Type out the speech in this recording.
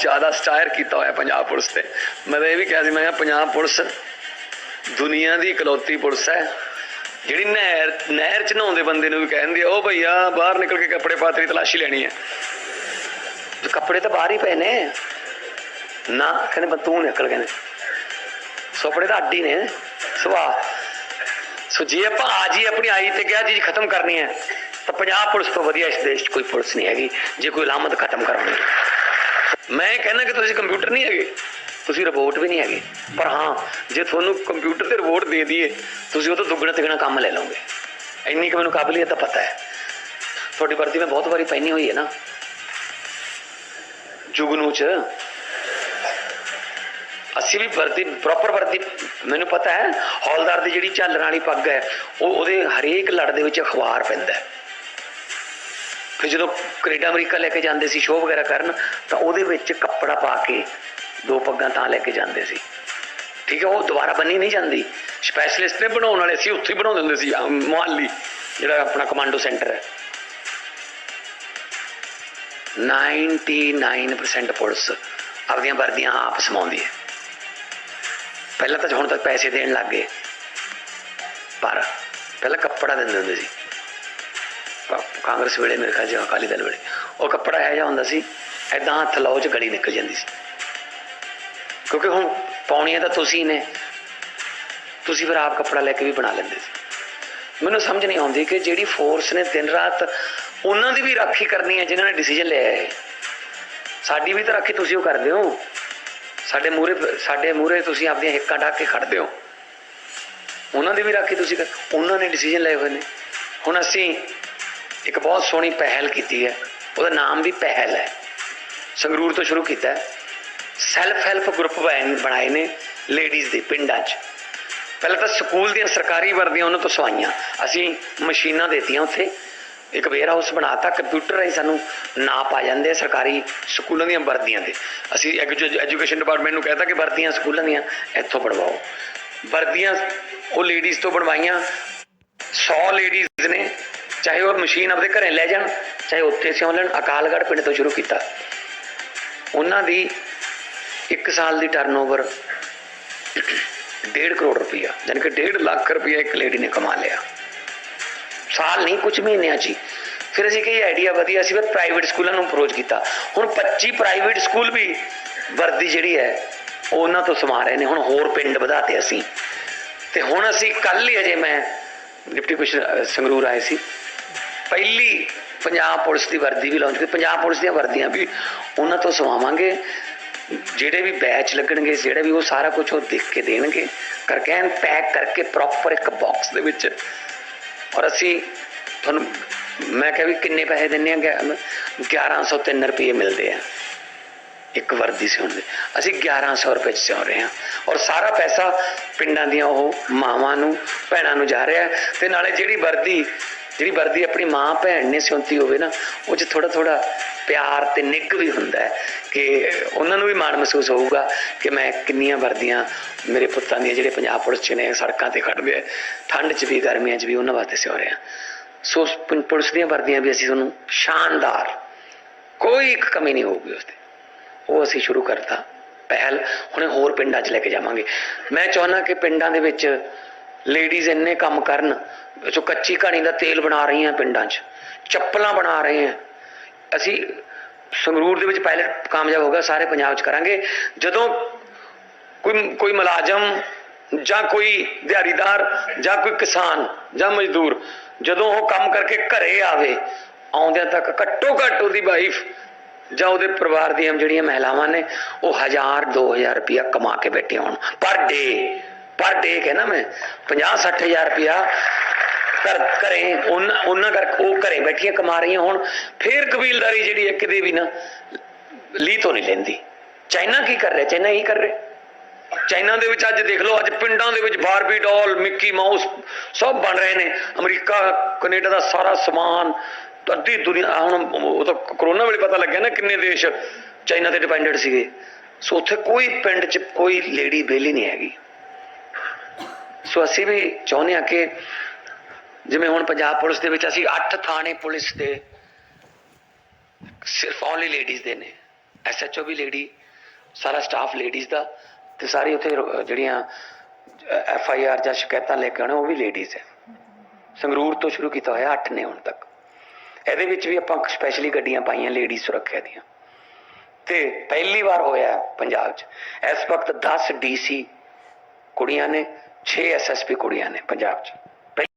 ਜ਼ਿਆਦਾ ਸਟਾਇਰ ਕੀਤਾ ਹੋਇਆ ਪੰਜਾਬ ਪੁਲਿਸ ਤੇ। ਮੈਂ ਤਾਂ ਇਹ ਵੀ ਕਿਹਾ ਸੀ, ਮੈਂ ਕਿਹਾ ਪੰਜਾਬ ਪੁਲਿਸ ਦੁਨੀਆ ਦੀ ਇਕਲੌਤੀ ਪੁਲਿਸ ਹੈ। ਜਿਹੜੀ ਨਹਿਰ ਨਹਿਰ ਚ ਨਹਾਉਂਦੇ ਬੰਦੇ ਨੂੰ ਵੀ ਕਹਿੰਦੀ ਉਹ ਭਈਆ, ਬਾਹਰ ਨਿਕਲ ਕੇ ਕੱਪੜੇ ਪਾ ਤਲਾਸ਼ੀ ਲੈਣੀ ਹੈ। ਕੱਪੜੇ ਤਾਂ ਬਾਹਰ ਹੀ ਪਏ ਨੇ। ਨਾ, ਕਹਿੰਦੇ ਤੂੰ ਨਿਕਲ, ਕਹਿੰਦੇ। ਸੁਪੜੇ ਤਾਂ ਅੱਡੀ ਨੇ। ਸੁਭਾਅ। ਸੋ ਜੇ ਆਪਾਂ ਅੱਜ ਹੀ ਆਪਣੀ ਆਈ ਤੇ ਕਿਹਾ ਜੀ ਖਤਮ ਕਰਨੀ ਹੈ, ਤਾਂ ਪੰਜਾਬ ਪੁਲਿਸ ਤੋਂ ਵਧੀਆ ਇਸ ਦੇਸ਼ 'ਚ ਕੋਈ ਪੁਲਿਸ ਨਹੀਂ ਹੈਗੀ, ਜੇ ਕੋਈ ਲਾਮਤ ਖਤਮ ਕਰਨੀ ਹੈ। ਮੈਂ ਕਹਿੰਦਾ ਕਿ ਤੁਸੀਂ ਕੰਪਿਊਟਰ ਨਹੀਂ ਹੈਗੇ, ਤੁਸੀਂ ਰਿਪੋਰਟ ਵੀ ਨਹੀਂ ਹੈਗੇ। ਪਰ ਹਾਂ, ਜੇ ਤੁਹਾਨੂੰ ਕੰਪਿਊਟਰ ਤੇ ਰਿਪੋਰਟ ਦੇ ਦਈਏ, ਤੁਸੀਂ ਉਹ ਤੋਂ ਦੁੱਗਣਾ ਤਿਗਣਾ ਕੰਮ ਲੈ ਲਓਗੇ। ਇੰਨੀ ਕਿ ਮੈਨੂੰ ਕਾਬਲੀਅਤ ਤਾਂ ਪਤਾ ਹੈ। ਤੁਹਾਡੀ ਵਰਦੀ ਮੈਂ ਬਹੁਤ ਵਾਰੀ ਪਹਿਨੀ ਹੋਈ ਹੈ ਨਾ। ਜੁਗਨੂ ਚ। ਅਸੀਂ ਵੀ ਵਰਦੀ ਪ੍ਰੋਪਰ ਵਰਦੀ, ਮੈਨੂੰ ਪਤਾ ਹੈ, ਹੌਲਦਾਰ ਦੀ ਜਿਹੜੀ ਝਾਲਣ ਵਾਲੀ ਪੱਗ ਹੈ, ਉਹ ਉਹਦੇ ਹਰੇਕ ਲੜ ਦੇ ਵਿੱਚ ਅਖਬਾਰ ਪੈਂਦਾ ਹੈ। ਫਿਰ ਜਦੋਂ ਕੈਨੇਡਾ, ਅਮਰੀਕਾ ਲੈ ਕੇ ਜਾਂਦੇ ਸੀ ਸ਼ੋਅ ਵਗੈਰਾ ਕਰਨ, ਤਾਂ ਉਹਦੇ ਵਿੱਚ ਕੱਪੜਾ ਪਾ ਕੇ ਦੋ ਪੱਗਾਂ ਤਾਂ ਲੈ ਕੇ ਜਾਂਦੇ ਸੀ। ਠੀਕ ਹੈ, ਉਹ ਦੁਬਾਰਾ ਬੰਨੀ ਨਹੀਂ ਜਾਂਦੀ। ਸਪੈਸ਼ਲਿਸਟ ਨੇ ਬਣਾਉਣ ਵਾਲੇ ਸੀ, ਉੱਥੇ ਹੀ ਬਣਾਉਂਦੇ ਹੁੰਦੇ ਸੀ, ਆਹ ਜਿਹੜਾ ਆਪਣਾ ਕਮਾਂਡੋ ਸੈਂਟਰ ਹੈ। 99% ਪੁਲਿਸ ਆਪਦੀਆਂ ਵਰਦੀਆਂ ਆਪ ਸਮਾਉਂਦੀ ਹੈ। ਪਹਿਲਾਂ ਤਾਂ ਹੁਣ ਤੱਕ ਪੈਸੇ ਦੇਣ ਲੱਗ ਗਏ। ਪਰ ਪਹਿਲਾਂ ਕੱਪੜਾ ਦਿੰਦੇ ਹੁੰਦੇ ਸੀ। ਕਾਂਗਰਸ ਵੇਲੇ ਮੇਰੇ ਖਿਆਲ ਜਾਂ ਅਕਾਲੀ ਦਲ ਵੇਲੇ। ਉਹ ਕੱਪੜਾ ਇਹੋ ਜਿਹਾ ਹੁੰਦਾ ਸੀ ਐਦਾਂ ਹੱਥ ਲਾਓ ਚ ਗੜੀ ਨਿਕਲ ਜਾਂਦੀ ਸੀ। ਕਿਉਂਕਿ ਹੁਣ ਪਾਉਣੀਆਂ ਤਾਂ ਤੁਸੀਂ ਨੇ, ਤੁਸੀਂ ਫਿਰ ਆਪ ਕੱਪੜਾ ਲੈ ਕੇ ਵੀ ਬਣਾ ਲੈਂਦੇ ਸੀ। ਮੈਨੂੰ ਸਮਝ ਨਹੀਂ ਆਉਂਦੀ ਕਿ ਜਿਹੜੀ ਫੋਰਸ ਨੇ ਦਿਨ ਰਾਤ ਉਹਨਾਂ ਦੀ ਵੀ ਰਾਖੀ ਕਰਨੀ ਹੈ, ਜਿਨ੍ਹਾਂ ਨੇ ਡਿਸੀਜਨ ਲਿਆ ਹੈ। ਸਾਡੀ ਵੀ ਤਾਂ ਰਾਖੀ ਤੁਸੀਂ ਉਹ ਕਰਦੇ ਹੋ। ਸਾਡੇ ਮੂਰੇ ਸਾਡੇ ਮੂਰੇ ਤੁਸੀਂ ਆਪਦੀਆਂ ਹਿੱਕਾਂ ਢੱਕ ਕੇ ਖੜਦੇ ਹੋ। ਉਹਨਾਂ ਦੀ ਵੀ ਰਾਖੀ ਤੁਸੀਂ ਕਰ ਉਹਨਾਂ ਨੇ ਡਿਸੀਜਨ ਲਏ ਹੋਏ ਨੇ। ਹੁਣ ਅਸੀਂ ਇੱਕ ਬਹੁਤ ਸੋਹਣੀ ਪਹਿਲ ਕੀਤੀ ਹੈ। ਉਹਦਾ ਨਾਮ ਵੀ ਪਹਿਲ ਹੈ। ਸੰਗਰੂਰ ਤੋਂ ਸ਼ੁਰੂ ਕੀਤਾ ਸੈਲਫ ਹੈਲਪ ਗਰੁੱਪ ਬਣਾਏ ਨੇ ਲੇਡੀਜ਼ ਦੇ ਪਿੰਡਾਂ 'ਚ। ਪਹਿਲਾਂ ਤਾਂ ਸਕੂਲ ਦੀਆਂ ਸਰਕਾਰੀ ਵਰਦੀਆਂ ਉਹਨਾਂ ਤੋਂ ਸਵਾਈਆਂ। ਅਸੀਂ ਮਸ਼ੀਨਾਂ ਦੇਤੀਆਂ ਉੱਥੇ। ਇੱਕ ਵੇਅਰ ਹਾਊਸ ਬਣਾਤਾ ਕੰਪਿਊਟਰ ਰਾਹੀਂ ਸਾਨੂੰ ਨਾਪ ਆ ਜਾਂਦੇ ਆ ਸਰਕਾਰੀ ਸਕੂਲਾਂ ਦੀਆਂ ਵਰਦੀਆਂ ਦੇ। ਅਸੀਂ ਐਜੂਕੇਸ਼ਨ ਡਿਪਾਰਟਮੈਂਟ ਨੂੰ ਕਹਿਤਾ ਕਿ ਵਰਦੀਆਂ ਸਕੂਲਾਂ ਦੀਆਂ ਇੱਥੋਂ ਬਣਵਾਓ। ਵਰਦੀਆਂ ਉਹ ਲੇਡੀਜ਼ ਤੋਂ ਬਣਵਾਈਆਂ। 100 ਲੇਡੀਜ਼ ਨੇ। ਚਾਹੇ ਉਹ ਮਸ਼ੀਨ ਆਪਣੇ ਘਰੇ ਲੈ ਜਾਣ, ਚਾਹੇ ਉੱਥੇ ਸਿਉਂ ਲੈਣ, ਅਕਾਲਗੜ੍ਹ ਪਿੰਡ ਤੋਂ ਸ਼ੁਰੂ ਕੀਤਾ। ਉਹਨਾਂ ਦੀ 1 ਸਾਲ ਦੀ ਟਰਨਓਵਰ 1.5 ਕਰੋੜ ਰੁਪਈਆ ਯਾਨੀ ਕਿ 1.5 ਲੱਖ ਰੁਪਈਆ ਇੱਕ ਲੇਡੀ ਨੇ ਕਮਾ ਲਿਆ। ਸਾਲ ਨਹੀਂ ਕੁਝ ਮਹੀਨਿਆਂ 'ਚ ਹੀ। ਫਿਰ ਅਸੀਂ ਕਹੀ ਆਈਡੀਆ ਵਧੀਆ ਸੀ ਫਿਰ ਪ੍ਰਾਈਵੇਟ ਸਕੂਲਾਂ ਨੂੰ ਅਪਰੋਚ ਕੀਤਾ। ਹੁਣ 25 ਪ੍ਰਾਈਵੇਟ ਸਕੂਲ ਵੀ ਵਰਦੀ ਜਿਹੜੀ ਹੈ, ਉਹ ਉਹਨਾਂ ਤੋਂ ਸਮਾ ਰਹੇ ਨੇ। ਹੁਣ ਹੋਰ ਪਿੰਡ ਵਧਾਤੇ ਅਸੀਂ। ਤੇ ਹੁਣ ਅਸੀਂ ਕੱਲ ਹੀ ਅਜੇ ਮੈਂ ਡਿਪਟੀ ਕਮਿਸ਼ਨਰ ਸੰਗਰੂਰ ਆਏ ਸੀ। ਪਹਿਲੀ ਪੰਜਾਬ ਪੁਲਿਸ ਦੀ ਵਰਦੀ ਵੀ ਲਾਂਚ ਕੀਤੀ ਪੰਜਾਬ ਪੁਲਿਸ ਦੀਆਂ ਵਰਦੀਆਂ ਵੀ ਉਹਨਾਂ ਤੋਂ ਸਵਾਵਾਂਗੇ। ਜਿਹੜੇ ਵੀ ਬੈਚ ਲੱਗਣਗੇ, ਜਿਹੜੇ ਵੀ ਉਹ ਸਾਰਾ ਕੁਝ ਉਹ ਦੇਖ ਕੇ ਦੇਣਗੇ। ਕਰਕੇ ਐਨ ਪੈਕ ਕਰਕੇ ਪ੍ਰੋਪਰ ਇੱਕ ਬਾਕਸ ਦੇ ਵਿੱਚ। ਔਰ ਅਸੀਂ ਤੁਹਾਨੂੰ, ਮੈਂ ਕਿਹਾ ਵੀ ਕਿੰਨੇ ਪੈਸੇ ਦਿੰਨੇ ਆ? 1103 ਰੁਪਏ ਮਿਲਦੇ ਆ। ਇੱਕ ਵਰਦੀ ਸਿਉਂਦੇ ਅਸੀਂ 1100 ਰੁਪਏ ਚ ਸਿਉਂ ਰਹੇ ਹਾਂ। ਔਰ ਸਾਰਾ ਪੈਸਾ ਪਿੰਡਾਂ ਦੀਆਂ ਉਹ ਮਾਵਾਂ ਨੂੰ, ਭੈਣਾਂ ਨੂੰ ਜਾ ਰਿਹਾ ਹੈ। ਤੇ ਨਾਲੇ ਜਿਹੜੀ ਵਰਦੀ ਜਿਹੜੀ ਵਰਦੀ ਆਪਣੀ ਮਾਂ ਭੈਣ ਨੇ ਸਿਉਂਤੀ ਹੋਵੇ ਨਾ, ਉਹ ਚ ਥੋੜਾ ਥੋੜਾ ਪਿਆਰ ਤੇ ਨਿੱਘ ਵੀ ਹੁੰਦਾ ਹੈ ਕਿ ਉਹਨਾਂ ਨੂੰ ਵੀ ਮਾਣ ਮਹਿਸੂਸ ਹੋਊਗਾ ਕਿ ਮੈਂ ਕਿੰਨੀਆਂ ਵਰਦੀਆਂ ਮੇਰੇ ਪੁੱਤਾਂ ਦੀਆਂ ਜਿਹੜੇ ਪੰਜਾਬ ਪੁਲਿਸ ਚ ਨੇ, ਸੜਕਾਂ ਤੇ ਖੜਦੇ ਆ, ਠੰਡ ਚ ਵੀ, ਗਰਮੀਆਂ ਚ ਵੀ, ਉਹਨਾਂ ਵਾਸਤੇ ਸਿਉ ਰਹੇ ਹਾਂ। ਸੋ ਪੁਲਿਸ ਦੀਆਂ ਵਰਦੀਆਂ ਵੀ ਅਸੀਂ ਤੁਹਾਨੂੰ ਸ਼ਾਨਦਾਰ, ਕੋਈ ਇੱਕ ਕਮੀ ਨਹੀਂ ਹੋਊਗੀ ਉਸ ਤੇ। ਉਹ ਅਸੀਂ ਸ਼ੁਰੂ ਕਰਤਾ। ਪਹਿਲ, ਹੁਣੇ ਹੋਰ ਪਿੰਡਾਂ 'ਚ ਲੈ ਕੇ ਜਾਵਾਂਗੇ। ਮੈਂ ਚਾਹੁੰਦਾ ਕਿ ਪਿੰਡਾਂ ਦੇ ਵਿੱਚ ਲੇਡੀਜ਼ ਇੰਨੇ ਕੰਮ ਕਰਨ, ਜੋ ਕੱਚੀ ਘਾਣੀ ਦਾ ਤੇਲ ਬਣਾ ਰਹੀਆਂ ਪਿੰਡਾਂ 'ਚ, ਚੱਪਲਾਂ ਬਣਾ ਰਹੇ ਆ ਅਸੀਂ ਸੰਗਰੂਰ ਦੇ ਵਿੱਚ ਪਾਇਲਟ ਕਾਮਯਾਬ ਹੋ ਗਿਆ, ਸਾਰੇ ਪੰਜਾਬ 'ਚ ਕਰਾਂਗੇ। ਜਦੋਂ ਕੋਈ ਕੋਈ ਮੁਲਾਜ਼ਮ ਜਾਂ ਕੋਈ ਦਿਹਾੜੀਦਾਰ ਜਾਂ ਕੋਈ ਕਿਸਾਨ ਜਾਂ ਮਜ਼ਦੂਰ ਜਦੋਂ ਉਹ ਕੰਮ ਕਰਕੇ ਘਰੇ ਆਵੇ, ਆਉਂਦਿਆਂ ਤੱਕ ਘੱਟੋ ਘੱਟ ਉਹਦੀ ਵਾਈਫ ਜਾਂ ਉਹਦੇ ਪਰਿਵਾਰ ਦੀਆਂ ਜਿਹੜੀਆਂ ਮਹਿਲਾਵਾਂ ਨੇ, ਉਹ 1000 2000 ਰੁਪਇਆ ਕਮਾ ਕੇ ਬੈਠੇ ਹੋਣ ਪਰ ਡੇ ਪਰ ਡੇ ਕਹਿੰਦਾ ਮੈਂ 50 60000 ਰੁਪਇਆ ਕਰ ਕਰੇ ਉਹਨਾਂ ਕਰ ਉਹ ਘਰੇ ਬੈਠੀਆਂ ਕਮਾ ਰਹੀਆਂ ਹੁਣ, ਫੇਰ ਕਬੀਲਦਾਰੀ ਜਿਹੜੀ ਹੈ ਕਿਤੇ ਵੀ ਨਾ ਲੀ ਤੋਂ ਨਹੀਂ ਲੈਂਦੀ। ਚਾਈਨਾ ਕੀ ਕਰ ਰਿਹਾ? ਚਾਈਨਾ ਇਹੀ ਕਰ ਰਿਹਾ। ਚਾਈਨਾ ਦੇ ਵਿੱਚ ਅੱਜ ਦੇਖ ਲਓ, ਅੱਜ ਪਿੰਡਾਂ ਦੇ ਵਿੱਚ ਬਾਰਬੀ ਡਾਲ, ਮਿੱਕੀ ਮਾਊਸ ਸਭ ਬਣ ਰਹੇ ਨੇ। ਅਮਰੀਕਾ, ਕੈਨੇਡਾ ਦਾ ਸਾਰਾ ਸਮਾਨ, ਅੱਧੀ ਦੁਨੀਆ ਹੁਣ ਉਹ ਤਾਂ ਕਰੋਨਾ ਵੇਲੇ ਪਤਾ ਲੱਗਿਆ ਨਾ ਕਿੰਨੇ ਦੇਸ਼ ਚਾਈਨਾ ਤੇ ਡਿਪੈਂਡੈਂਟ ਸੀਗੇ। ਸੋ ਉੱਥੇ ਕੋਈ ਪਿੰਡ 'ਚ ਕੋਈ ਲੇਡੀ ਬੇਲੀ ਨਹੀਂ ਹੈਗੀ। ਸੋ ਅਸੀਂ ਵੀ ਚਾਹੁੰਦੇ ਹਾਂ ਕਿ ਜਿਵੇਂ ਹੁਣ ਪੰਜਾਬ ਪੁਲਿਸ ਦੇ ਵਿੱਚ ਅਸੀਂ 8 ਥਾਣੇ ਪੁਲਿਸ ਦੇ ਸਿਰਫ ਓਨਲੀ ਲੇਡੀਜ਼ ਦੇ ਨੇ। ਐਸਐਚਓ ਵੀ ਲੇਡੀ ਸਾਰਾ ਸਟਾਫ ਲੇਡੀਜ਼ ਦਾ ਤੇ ਸਾਰੀ ਉੱਥੇ ਜਿਹੜੀਆਂ ਐਫ ਆਈ ਆਰ ਜਾਂ ਸ਼ਿਕਾਇਤਾਂ ਲੈ ਕੇ ਆਉਣੇ, ਉਹ ਵੀ ਲੇਡੀਜ਼ ਹੈ। ਸੰਗਰੂਰ ਤੋਂ ਸ਼ੁਰੂ ਕੀਤਾ ਹੋਇਆ 8 ਨੇ ਹੁਣ ਤੱਕ। ਇਹਦੇ ਵਿੱਚ ਵੀ ਆਪਾਂ ਸਪੈਸ਼ਲੀ ਗੱਡੀਆਂ ਪਾਈਆਂ ਲੇਡੀ ਸੁਰੱਖਿਆ ਦੀਆਂ। ਤੇ ਪਹਿਲੀ ਵਾਰ ਹੋਇਆ ਪੰਜਾਬ 'ਚ। ਇਸ ਵਕਤ 10 ਡੀਸੀ ਕੁੜੀਆਂ ਨੇ 6 ਐਸਐਸਪੀ ਕੁੜੀਆਂ ਨੇ ਪੰਜਾਬ 'ਚ।